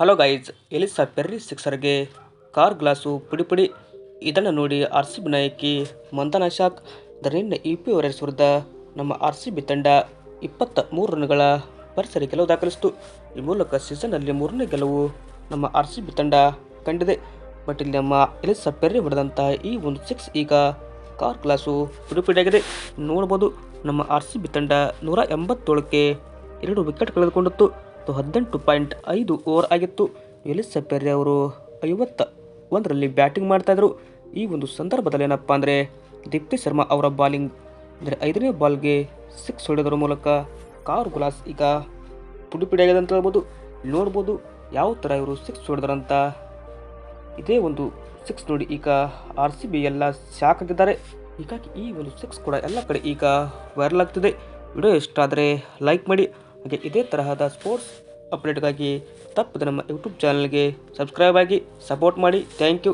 Hello guys Ellyse Perry ಸಿಕ್ಸರ್ಗೆ car glass ಪುಡಿ ಪುಡಿ. ಇದನ್ನು ನೋಡಿ ಆರ್ ಸಿ ಬಿ ನಾಯಕಿ Mandhana shock. The U P warriors ವಿರುದ್ಧ ನಮ್ಮ ಆರ್ ಸಿ ಬಿ ತಂಡ ಇಪ್ಪತ್ತ ಮೂರು ರನ್ಗಳ ಪರಿಸರ ಗೆಲುವು ದಾಖಲಿಸಿತು. ಈ ಮೂಲಕ ಸೀಸನ್ನಲ್ಲಿ ಮೂರನೇ ಗೆಲುವು ನಮ್ಮ ಆರ್ ಸಿ ಬಿ ತಂಡ ಕಂಡಿದೆ. ಬಟ್ ಇಲ್ಲಿ ನಮ್ಮ ಎಲಿಸಾ ಪೆರ್ರಿ ಹೊಡೆದಂತಹ ಈ ಒಂದು ಸಿಕ್ಸ್ ಈಗ ಕಾರ್ ಗ್ಲಾಸು ಪುಡಿ ಪುಡಿಯಾಗಿದೆ ನೋಡ್ಬೋದು ನಮ್ಮ ಆರ್ ಸಿ ಬಿ ತಂಡ ನೂರ ಎಂಬತ್ತೇಳಕ್ಕೆ ಎರಡು ವಿಕೆಟ್ ಕಳೆದುಕೊಂಡಿತ್ತು. ಮತ್ತು ಹದಿನೆಂಟು ಪಾಯಿಂಟ್ ಐದು ಓವರ್ ಆಗಿತ್ತು. ಎಲಿಸ್ ಪೆರ್ರಿ ಅವರು ಐವತ್ತ ಒಂದರಲ್ಲಿ ಬ್ಯಾಟಿಂಗ್ ಮಾಡ್ತಾಯಿದ್ರು ಈ ಒಂದು ಸಂದರ್ಭದಲ್ಲಿ ಏನಪ್ಪ ಅಂದರೆ ದೀಪ್ತಿ ಶರ್ಮಾ ಅವರ ಬಾಲಿಂಗ್ ಅಂದರೆ ಐದನೇ ಬಾಲ್ಗೆ ಸಿಕ್ಸ್ ಹೊಡೆದರ ಮೂಲಕ ಕಾರ್ ಗುಲಾಸ್ ಈಗ ಪುಡಿ ಆಗಿದೆ ಅಂತ ಹೇಳ್ಬೋದು. ನೋಡ್ಬೋದು ಯಾವ ಥರ ಇವರು ಸಿಕ್ಸ್ ಹೊಡೆದ್ರಂತ ಇದೇ ಒಂದು ಸಿಕ್ಸ್ ನೋಡಿ ಈಗ ಆರ್ ಸಿ ಬಿ ಎಲ್ಲ ಶಾಕ್ ಆಗಿದ್ದಾರೆ. ಹೀಗಾಗಿ ಈ ಒಂದು ಸಿಕ್ಸ್ ಕೂಡ ಎಲ್ಲ ಕಡೆ ಈಗ ವೈರಲ್ ಆಗ್ತಿದೆ. ವಿಡಿಯೋ ಇಷ್ಟ ಆದರೆ ಲೈಕ್ ಮಾಡಿ. ಹಾಗೆ ಇದೇ ತರಹದ ಸ್ಪೋರ್ಟ್ಸ್ ಅಪ್ಡೇಟ್ಗಾಗಿ ತಪ್ಪದೆ ನಮ್ಮ ಯೂಟ್ಯೂಬ್ ಚಾನಲ್ಗೆ ಸಬ್ಸ್ಕ್ರೈಬ್ ಆಗಿ ಸಪೋರ್ಟ್ ಮಾಡಿ. Thank you